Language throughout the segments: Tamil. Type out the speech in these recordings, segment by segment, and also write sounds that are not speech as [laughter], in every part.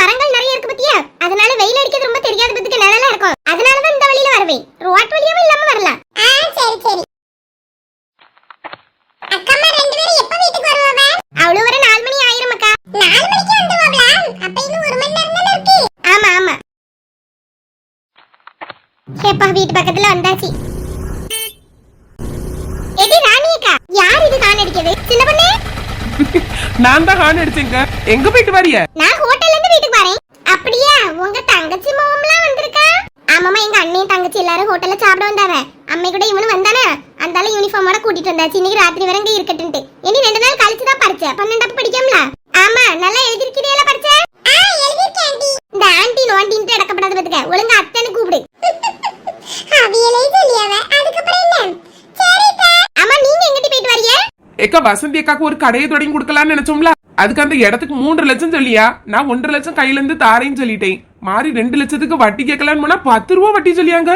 மரங்கள் நிறைய இருக்கு பத்தியா? அதனால வெயில் அடிக்கிறது ரொம்ப தெரியாத இந்த வழியில வருவேன். ஒரு 4 மணி ஆயிரும் அக்கா 4 மணிக்கு வீட்டு பக்கத்துல வந்தாச்சு. எடி ராணியக்கா. யார் இது நான் அடிக்கிறது சின்ன பொண்ணே? [laughs] நான் தான் ஹார்ன் அடிச்சேங்க. எங்க போயிட்டு வரிய? நான் ஹோட்டல்ல இருந்து வீட்டுக்கு வரேன். அப்படியா? உங்க தங்கச்சி மாமலாம் வந்திருக்கா? ஆமாமா எங்க அண்ணையும் தங்கச்சி எல்லாரும் ஹோட்டல்ல சாப்பிட வந்தாவ அம்மை கூட இவனும் வந்தானே? அந்தால யூனிஃபார்மோட கூட்டிட்டு வந்தாச்சு. இன்னைக்கு ராத்திரி வரை இங்க இருக்கட்டும்ட்டு இனி ரெண்டு நாள் கழிச்சு தான் படிச்ச. பன்னெண்டாப்பு படிக்கம்ல? ஆமா நல்லா எழுதிருக்கிறீங்களா படிச்ச? இந்த ஆண்டி நோண்டின்ட்டு அடக்கப்படாத பத்துக்க. ஒழுங்கா அத்தனை கூப்பிடு அவியலே சொல்லியாவ அதுக்கப்புறம் என்ன சரிதா அம்மா நீங்க எங்கிட்டு போயிட்டு வரீங்க ஏக்கா வசந்தி அக்காக்கு ஒரு கடையை தொடங்கி கொடுக்கலாம்னு நினைச்சோம்ல? அதுக்கு அந்த இடத்துக்கு மூன்று லட்சம் சொல்லியா? நான் ஒன்றரை லட்சம் கையில இருந்து தாரேன்னு சொல்லிட்டேன். மாறி ரெண்டு லட்சத்துக்கு வட்டி கேட்கலான்னு போனா பத்து ரூபா வட்டி சொல்லியாங்க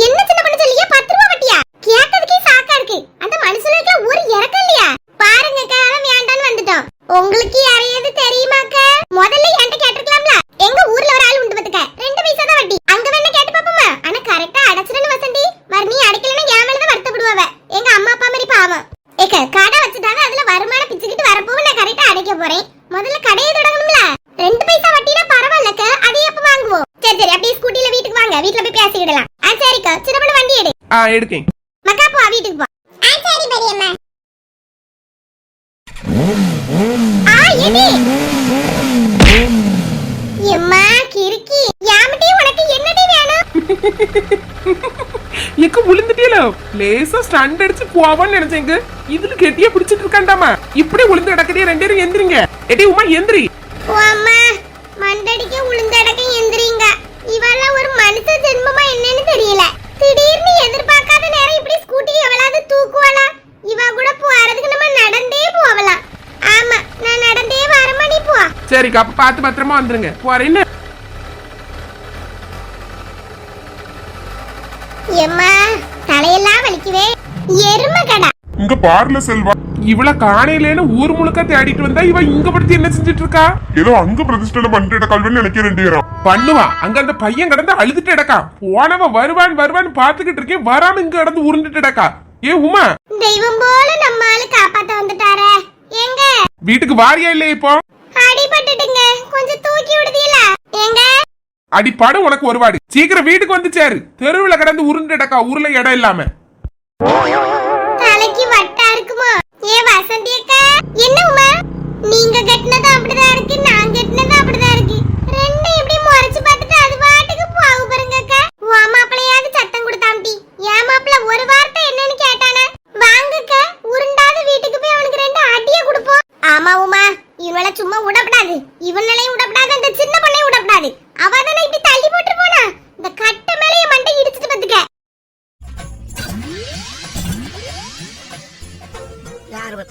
என்ன சின்ன பண்ண சொல்லியா பத்து ரூபா வட்டியா கேட்டதுக்கே சாக்கா இருக்கு அந்த மனுஷனுக்கு ஒரு இறக்கம் இல்லையா பாருங்க அவன் வேண்டான்னு வந்துட்டோம் உங்களுக்கு யாரையாவது தெரியுமாக்க முதல்ல என்கிட்ட கேட்டிருக்கலாம்ல எங்க ஊர்ல ஒரு ஆள் உண்டு பத்துக்க ரெண்டு பைசா தான் வட்டி அங்க வேணா கேட்டு பாப்போமா ஆனா கரெக்டா அடைச்சிடணும் வசந்தி மறு நீ அடைக்கலன்னா என் மேலதான் வருத்தப்படுவாவ எங்க அம்மா அப்பா மாதிரி பாவம் ஏக்க கடை வச்சுட்டாங்க அதுல வருமானம் பிச்சுக்கிட்டு வரப்போ நான் கரெக்டா அடைக்க போறேன் முதல்ல கடையை தொடங்கணும்ல ரெண்டு பைசா வட்டினா பரவாயில்லக்க அதை எப்ப வாங்குவோம் சரி சரி அப்படியே ஸ்கூட்டில வீட்டுக்கு வாங்க வீட்ல போய் பேசிக்கிடலாம் ஆ சரிக்கா சின்ன பொண்ணு வண்டி எடு ஆ எடுக்கேன் மக்கா போ வீட்டுக்கு போ. ஆ சரி பெரியம்மா ஆ எடி எம்மா கிறுக்கி. யாமட்டி உனக்கு என்னடி வேணும்? [laughs] எக்க விழுந்துட்டீல லேசா ஸ்டண்ட் அடிச்சு போவான்னு நினைச்சேங்க இதுல கெட்டியா பிடிச்சிட்டு இருக்காண்டாமா? இப்படி விழுந்து கிடக்குதே ரெண்டு பேரும் எந்திரிங்க. எடி உமா எந்திரி. ஓ அம்மா. மண்டடிக்க உளுந்தடக்க எந்திரிங்க. இவெல்லாம் ஒரு மனுஷ ஜென்மமா என்னன்னு தெரியல. திடீர்னு எதிர்பார்க்காத நேரம் இப்படி ஸ்கூட்டி எவ்வளவு தூக்குவாளா? இவ கூட போறதுக்கு நம்ம நடந்தே போகலாம் ஆமா நான் நடந்தே வரமா நீ போ. சரிக்கா அப்ப பார்த்து பத்திரமா வந்துருங்க. போறேன்னு எம்மா தலையெல்லாம் வலிக்குவே எருமை கடா. இங்க பார்ல செல்வா இவள காணையிலேன்னு ஊர் முழுக்க தேடிட்டு வந்தா இவ இங்க படுத்து என்ன செஞ்சுட்டு இருக்கா ஏதோ அங்க பிரதிஷ்டனை பண்ணிட்டு கல்வின்னு நினைக்கிறேன் ரெண்டு பேரும். பண்ணுவா. அங்க அந்த பையன் கிடந்து அழுதுட்டு இடக்கா போனவன் வருவான் வருவான்னு பாத்துக்கிட்டு இருக்கேன் வராம இங்க கிடந்து உருண்டுட்டு இடக்கா ஏ உமா. தெய்வம் போல நம்ம ஆளு காப்பாத்த வந்துட்டாரே. எங்க வீட்டுக்கு வாரியா இல்லையா இப்போ? அடிபட்டுட்டுங்க. கொஞ்சம் தூக்கி விடுதீல. எங்க அடி படு உனக்கு ஒருவாடு சீக்கிரம் வீட்டுக்கு வந்து சேரு. தெருவுல கிடந்து உருண்டு இடக்கா ஊர்ல இடம் இல்லாம. ஏ வசந்தி அக்கா என்ன உமா நீங்க கட்டினது அப்படிதான் இருக்கு நான் கட்டினது அப்படிதான் இருக்கு. ரெண்டும் எப்படி முறைச்சு பார்த்துட்டு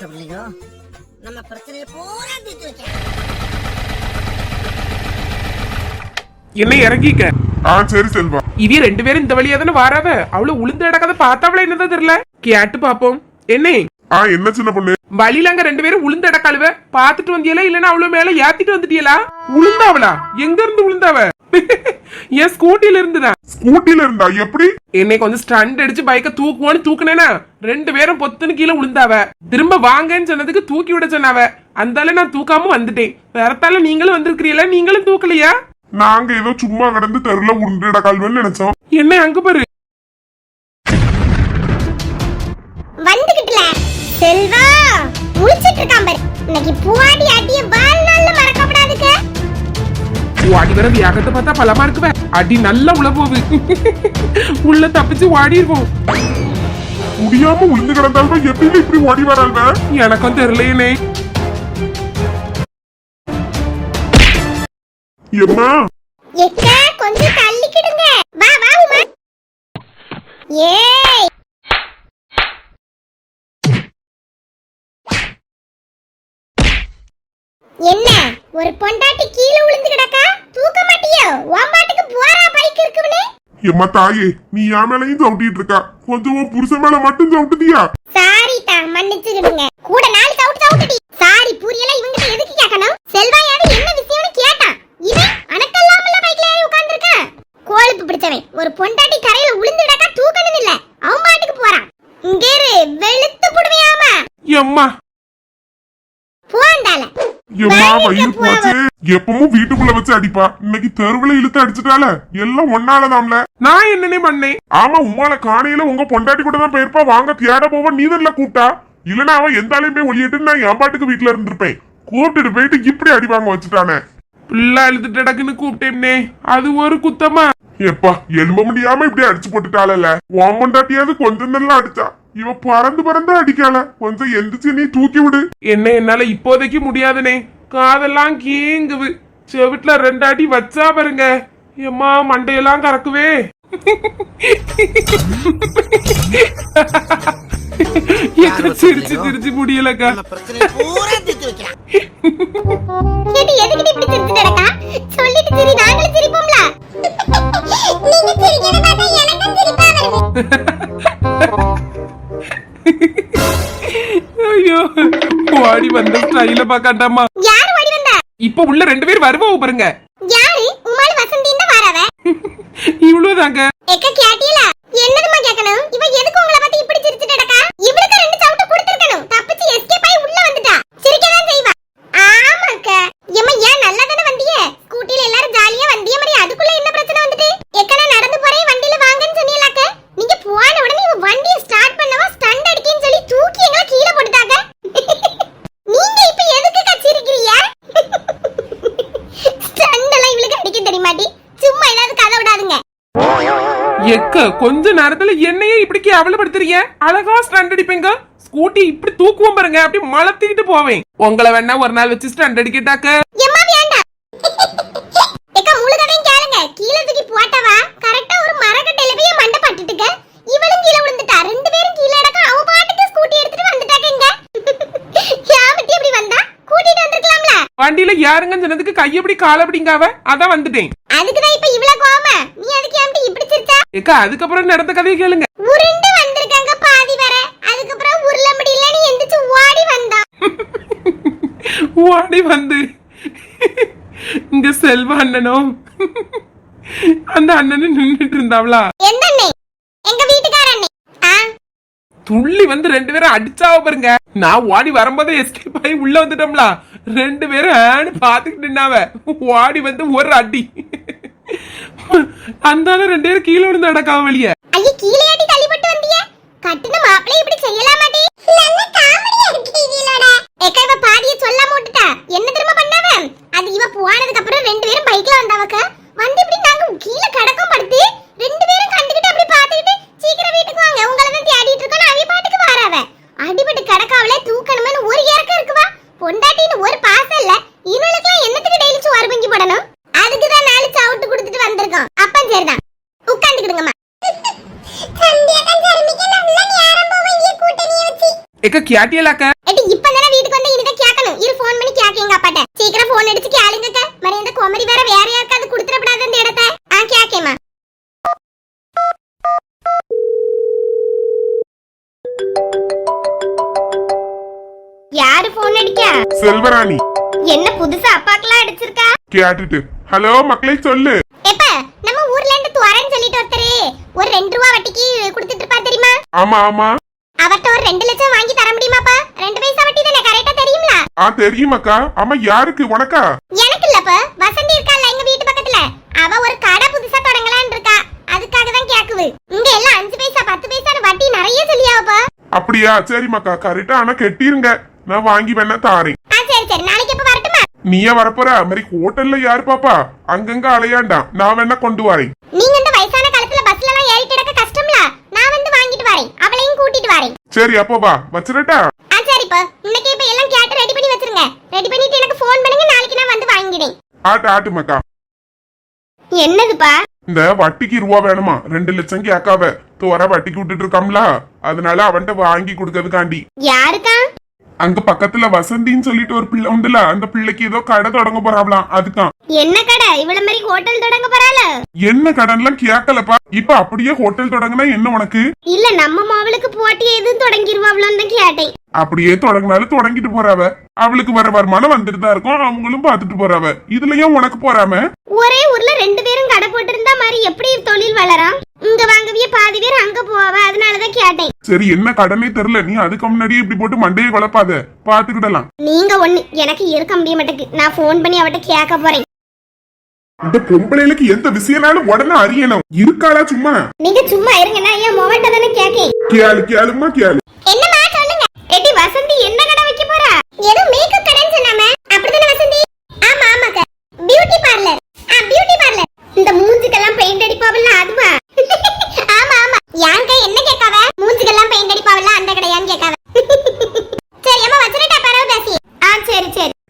பிள்ளைங்க நம்ம பிரச்சனையை பூரா தீர்த்து வைக்க. என்ன இறங்கிக்க. ஆ சரி செல்வா. இவ ரெண்டு பேரும் இந்த வழியா தானே வராவ அவள உளுந்து இடக்காத பார்த்தாவள என்னதான் தெரியல. கேட்டு பாப்போம். என்ன? ஆ என்ன சின்ன பொண்ணு? வழியில அங்க ரெண்டு பேரும் உளுந்த இடக்காளுவ பாத்துட்டு வந்தியலா இல்லன்னா அவ்வளவு மேல ஏத்திட்டு வந்துட்டியலா உளுந்தாவளா? எங்க இருந்து உளுந்தாவ? [laughs] என் ஸ்கூட்டில இருந்துதான் ஸ்கூட்டில இருந்தா எப்படி? என்னை கொஞ்சம் ஸ்டண்ட் அடிச்சு பைக்க தூக்குவான்னு தூக்குனேனா? ரெண்டு பேரும் பொத்துன்னு கீழே விழுந்தாவ திரும்ப வாங்கன்னு சொன்னதுக்கு தூக்கி விட சொன்னாவ. அந்தால நான் தூக்காம வந்துட்டேன். வேறத்தால நீங்களும் வந்திருக்கிறீங்களா நீங்களும் தூக்கலையா? நாங்க ஏதோ சும்மா கிடந்து தெருல உருண்டுட கல்வின்னு நினைச்சோம். என்ன அங்க பாரு. வந்துகிட்டுல. செல்வா முழிச்சிட்டு இருக்கான் பாரு. இன்னைக்கு பூவாடி ஓடி வர வியாகத்தை பார்த்தா பலமா இருக்குவ அடி நல்லா உள்ள போகுது உள்ள தப்பிச்சு ஓடிடுவோம் முடியாம உளுந்து கிடந்தாலும் எப்படி இப்படி ஓடி வராங்க எனக்கும் தெரியலையே எம்மா? கொஞ்சம் தள்ளிக்கிடுங்க. வா வா உமா. ஏய். என்ன ஒரு பொண்டாட்டி கீழே விழுந்து கிடக்கா? தூக்க மாட்டியோ? உன் பாட்டுக்கு போறா பைக் இருக்குவனே எம்மா தாயே நீ என் மேலையும் சவுட்டிட்டு இருக்கா. கொஞ்சம் உன் புருஷன் மேல மட்டும் சவுட்டுதியா சாரி தான் மன்னிச்சுக்கிடுங்க கூட நாலு சவுட் சவுட்டுடி சாரி பூரியெல்லாம் இவங்கிட்ட எதுக்கு கேட்கணும்? செல்வாயாவது என்ன விஷயம்னு கேட்டான். இவன் அனக்கல்லாமல பைக்ல ஏறி உட்கார்ந்திருக்கான் கோழுப்பு பிடிச்சவன். ஒரு பொண்டாட்டி தரையில உளுந்து விடாக்கா தூக்கணும் இல்ல. அவன் பாட்டுக்கு போறான். இங்க வெளுத்து புடுவையாமா எம்மா எம்மா வயிறு போச்சு எப்பவும் வீட்டுக்குள்ள வச்சு அடிப்பா. இன்னைக்கு தெருவுல இழுத்து அடிச்சிட்டால எல்லாம் ஒன்னாலதாம்ல. நான் என்னனே பண்ணேன்? ஆமா உமால காணையில உங்க பொண்டாட்டி கூட தான் போயிருப்பா. வாங்க தேட போவ நீ தான் கூப்பிட்டா. இல்லனா அவன் எந்த ஆளையும் போய் ஒளியிட்டு நான் என் பாட்டுக்கு வீட்டுல இருந்திருப்பேன். கூப்பிட்டுட்டு போயிட்டு இப்படி அடி வாங்க வச்சுட்டானே. பிள்ளை அழுதுட்டு டக்குன்னு கூப்பிட்டேன்னே அது ஒரு குத்தமா? எப்பா எலும்ப முடியாம இப்படி அடிச்சு போட்டுட்டாளல உன் பொண்டாட்டியாவது கொஞ்சம் நல்லா அடிச்சா. இவ பறந்து பறந்து அடிக்கல கொஞ்சம் எந்திரிச்சு நீ தூக்கி விடு என்ன என்னால இப்போதைக்கு முடியாதுனே. காதெல்லாம் கீங்குது. செவிட்டுல ரெண்டு அடி வச்சா பாருங்க. எம்மா மண்டையெல்லாம் கறக்குவே சிரிச்சு சிரிச்சு முடியலக்கா? நம்ம ஐயோ வாடி வந்த ஸ்டைல பாக்காண்டாமா யாரு ஓடி வந்தா? இப்ப உள்ள ரெண்டு பேர் வருவாங்க பாருங்க. யாரு? உமாள் வசந்தின்னு வாராவ. இவ்வளவுதாங்க. எக்க கேட்டியல என்னதுமா கேட்கணும் இவ எதுக்கு உங்களை பார்த்து இப்படி சிரிச்சுட்டு கிடக்கா இவளுக்கு ரெண்டு சவுட்டு கொடுத்திருக்கணும் தப்பிச்சு எஸ்கேப் ஆகி உள்ள வந்துட்டா சிரிக்கதான் செய்வா ஆமாக்க எம்மா ஏன் நல்லா தானே வந்தியே ஸ்கூட்டில எல்லாரும் ஜாலியா வந்திய மாதிரி அதுக்குள்ள என்ன பிரச்சனை வந்துட்டு எக்கனா நடந்து போறேன் வண்டியில வாங்கன்னு சொன்னீங்களாக்க நீங்க போன உடனே இவ வண்டியை ஸ்டார்ட் பண்ணவா ஸ்டண்ட் அடிக்கன்னு சொல்லி தூக்கி எங்களை கீழே போட்டுட்டாங்க நீங்க இப்ப எதுக்கு கச்சிருக்கிறீங்க ஸ்டண்ட் எல்லாம் இவளுக்கு அடிக்க தெரியுமாட்டி சும்மா ஏதாவது கதை விடாதுங்க எக்க கொஞ்ச நேரத்துல என்னையே இப்படி கேவலப்படுத்துறீங்க? அழகா ஸ்டாண்ட் அடிப்பீங்க. ஸ்கூட்டி இப்படி தூக்குவோம் பாருங்க. அப்படி மலத்திக்கிட்டு போவேன். உங்களை வேணா ஒரு நாள் வச்சு ஸ்டாண்ட் அடிக்கிட்டாக்க. வண்டியில யாருங்கன்னு சொன்னதுக்கு கையப்படி காலப்படிங்காவ அதான் வந்துட்டேன். அதுக்குதான் இப்ப இவ்வளவு கோவமா நீ அதுக்கு ஏன்டி இப்படி சிரிச்சா ஏக்கா அதுக்கப்புறம் நடந்த கதையை கேளுங்க. உருண்டு வந்திருக்காங்க பாதி வர. அதுக்கப்புறம் உருள முடியலன்னு எந்திரிச்சு ஓடி வந்தான் [laughs] ஓடி வந்து இங்க செல்வ அண்ணனும் அந்த அண்ணனும் நின்னுட்டு இருந்தாவளா? எந்த அண்ணே? எங்க வீட்டுக்கார அண்ணே? ஆ? துள்ளி வந்து ரெண்டு பேரும் அடிச்சாவ பாருங்க. நான் ஓடி வரும்போதே எஸ்கேப் ஆகி உள்ள வந்துட்டோம்ல. ரெண்டு பேரும் ஆன்னு பாத்துக்கிட்டு நின்னாவ. ஓடி வந்து ஒரு அடி. அந்தால ரெண்டு பேரும் கீழே விழுந்து அடக்காம வெளியே. ஐயே கீழேயாட்டி தள்ளிப்பட்டு வந்திய. கட்டுன மாப்பிளை இப்படி செய்யலாமாடி? நல்ல காமெடியா இருக்கு இதுலட ஏக்கா இவ பாதிய சொல்லாம விட்டுட்டா என்ன திரும்ப பண்ணாவ அது இவ போனதுக்கு அப்புறம் ரெண்டு பேரும் பைக்ல வந்தாவக்க வந்து இப்படி நாங்க கீழே கடக்கம் படுத்து ரெண்டு பேரும் கண்டுகிட்டு அப்படி பாத்துக்கிட்டு சீக்கிரம் வீட்டுக்கு வாங்க உங்களை தான் தேடிட்டு இருக்கோம் அவி பாட்டுக்கு வாராவ அடிபட்டு கடக்காவலே தூக்கணும்னு ஒரு இறக்கம் இருக்குவா பொண்டாட்டின்னு ஒரு பாசம் இல்ல இவளுக்குலாம் என்னத்துக்கு டெய்லி சோறு பங்கி போடணும் அதுக்கு தான் நாலு சவுட்டு கொடுத்துட்டு வந்திருக்கோம் அப்ப சரிதான் உட்காந்துக்கிடுங்கம்மா ஏக்கா கேட்டியலாக்க? எடி இப்பதானே வீட்டுக்கு வந்து இனிதான் கேட்கணும் இரு ஃபோன் பண்ணி கேக்க எங்க அப்பாட்ட. சீக்கிரம் ஃபோன் அடிச்சு கேளுங்கக்க மரி இந்த குமரி வேற வேற யாருக்காவது கொடுத்துடப்படாது இந்த இடத்த. ஆ கேக்கேமா யாரு ஃபோன் அடிக்கா? செல்வராணி. என்ன புதுசா அப்பாக்கெல்லாம் அடிச்சிருக்கா? கேட்டுட்டு. ஹலோ மக்களை சொல்லு. எப்ப நம்ம ஊர்ல இருந்து துவரன்னு சொல்லிட்டு ஒருத்தரு ஒரு ரெண்டு ரூபா வட்டிக்கு கொடுத்துட்டு இருப்பா தெரியுமா? ஆமா ஆமா. அவர்ட்ட ஒரு ரெண்டு லட்சம் வாங்கி தர முடியுமாப்பா? ரெண்டு பைசா வட்டி தானே கரெக்டா தெரியுங்களா ஆ தெரியுமாக்கா ஆமா யாருக்கு? உனக்கா? எனக்கு இல்லப்ப. வசந்தி இருக்கால எங்க வீட்டு பக்கத்துல. அவ ஒரு கடை புதுசா தொடங்கலாம்னு இருக்கா. அதுக்காக தான் கேக்குது. இங்க எல்லாம் அஞ்சு பைசா பத்து பைசான்னு வட்டி நிறைய சொல்லியாவப்பா. அப்படியா? சரிம்மாக்கா கரெக்டா ஆனா கெட்டிருங்க. நான் வாங்கி வேணா தாரேன். ஆ சரி சரி. நாளைக்கு எப்ப வரட்டுமா? நீயே வரப்போற? மாதிரி ஹோட்டல்ல யாரு பாப்பா? அங்கங்க அலையாண்டாம் நான் வேணா கொண்டு வரேன். நீங்க இந்த வயசான காலத்துல பஸ்ல எல்லாம் ஏறிட்டு இருக்க கஷ்டம்ல. வரேன். அவளையும் கூட்டிட்டு வரேன். சரி அப்போ வா. வச்சிரட்டா ஆ சரிப்பா இன்னைக்கு இப்ப எல்லாம் கேட்டு ரெடி பண்ணி வச்சிருங்க. ரெடி பண்ணிட்டு எனக்கு ஃபோன் பண்ணுங்க நாளைக்கு நான் வந்து வாங்கிடுறேன் ஆட்டு ஆட்டுமாக்கா என்னதுப்பா? இந்த வட்டிக்கு ரூபா வேணுமா? ரெண்டு லட்சம் கேட்காவ தோற வட்டிக்கு விட்டுட்டு இருக்காம்ல. அதனால அவன்கிட்ட வாங்கி கொடுக்கறதுக்காண்டி. யாருக்கா? அங்க பக்கத்துல வசந்தின்னு சொல்லிட்டு ஒரு பிள்ளை உண்டுல அந்த பிள்ளைக்கு ஏதோ கடை தொடங்க போறாங்களாம் அதுக்கான் என்ன கடை? இவ்வளவு மாதிரி ஹோட்டல் தொடங்க போறாள? என்ன கடன்லாம் கேட்கலப்பா இப்ப அப்படியே ஹோட்டல் தொடங்கினா என்ன உனக்கு? இல்ல நம்ம மாவளுக்கு போட்டி எதுவும் தொடங்கிருவாங்களோன்னு தான் கேட்டேன். அப்படியே தொடங்கினாலும் தொடங்கிட்டு போறாவ. அவளுக்கு வர வருமானம் வந்துட்டு தான் இருக்கும் அவங்களும் பாத்துட்டு போறாவ. இதுலயும் உனக்கு போறாம? ஒரே ஊர்ல ரெண்டு பேரும் கடை போட்டிருந்தா மாதிரி எப்படி தொழில் இங்க வாங்கவிய பாதி பேர் அங்க போவா அதனாலதான் கேட்டேன். சரி என்ன கடனே தெரியல. நீ அதுக்கு முன்னாடியே இப்படி போட்டு மண்டையை குழப்பாத. பாத்துக்கிடலாம். நீங்க ஒண்ணு எனக்கு இருக்க முடிய மாட்டேங்குது. நான் போன் பண்ணி அவட்ட கேட்க போறேன். இந்த பொம்பளைகளுக்கு எந்த விஷயம்னாலும் உடனே அறியணும். இருக்காளா சும்மா? நீங்க சும்மா இருங்க நான் என் மொமெண்ட தானே கேக்கேன். கேளு கேளுமா கேளு. என்ன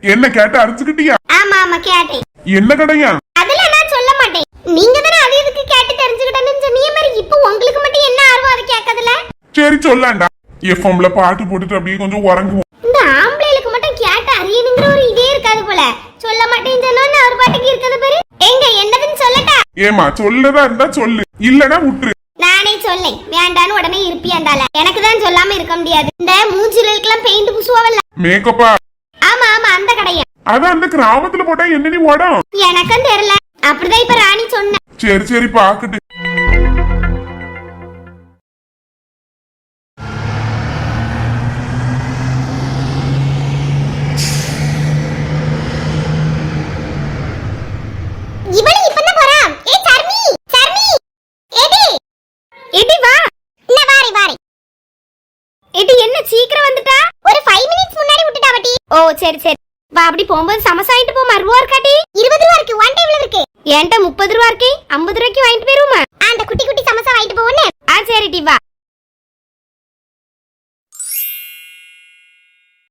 என்ன கேட்டு அரைச்சுக்கிட்டியா ஆமா ஆமா கேட்டேன். என்ன கடையா? அதெல்லாம் நான் சொல்ல மாட்டேன். நீங்க தானே அது இதுக்கு கேட்டு தெரிஞ்சுக்கிட்டேன்னு சொன்னீங்க மாதிரி இப்போ உங்களுக்கு மட்டும் என்ன ஆர்வம் அதை கேட்கறதுல? சரி சொல்லாண்டா. எஃப்எம்ல பாட்டு போட்டுட்டு அப்படியே கொஞ்சம் உறங்குவோம். இந்த ஆம்பளைகளுக்கு மட்டும் கேட்டு அறியணுங்கிற ஒரு இதே இருக்காது போல. சொல்ல மாட்டேன்னு சொன்னோன்னு அவர் பாட்டுக்கு இருக்குது பாரு. எங்க என்னதுன்னு சொல்லட்டா? ஏமா சொல்லதா இருந்தா சொல்லு. இல்லனா விட்டுரு. நானே சொல்லேன். வேண்டான்னு உடனே இருப்பியாண்டால எனக்கு தான் சொல்லாம இருக்க முடியாது. இந்த மூஞ்சிலுக்கெல்லாம் பெயிண்ட் பூசுவாவல்ல மேக்கப்பா ஆமா ஆமா அந்த கடையா அதான் அந்த கிராமத்துல போட்டா என்னடி ஓடம் எனக்கும் தெரியல. அப்படிதான் இப்ப ராணி சொன்ன. சரி சரி பாக்கட்டு. இவளு இப்பதான் போறா. ஏ சர்மி சர்மி. எடி எடி வா. இல்ல வாரி வாரி எடி என்ன சீக்கிரம் வந்துட்டா? ஒரு 5 மினிட்ஸ் முன்னாடி விட்டுட்டா வட்டி. ஓ சரி சரி. வா அப்படி போகும்போது சமசம் ஆயிட்டு போமா ரூபா இருக்காட்டி. இருபது ரூபா இருக்கு ஒன் டைம்ல இருக்கு. என்கிட்ட முப்பது ரூபா இருக்கு ஐம்பது ரூபாய்க்கு வாங்கிட்டு போயிருமா அந்த குட்டி குட்டி சமசம் வாங்கிட்டு போவோன்னு ஆ சரி டி வா.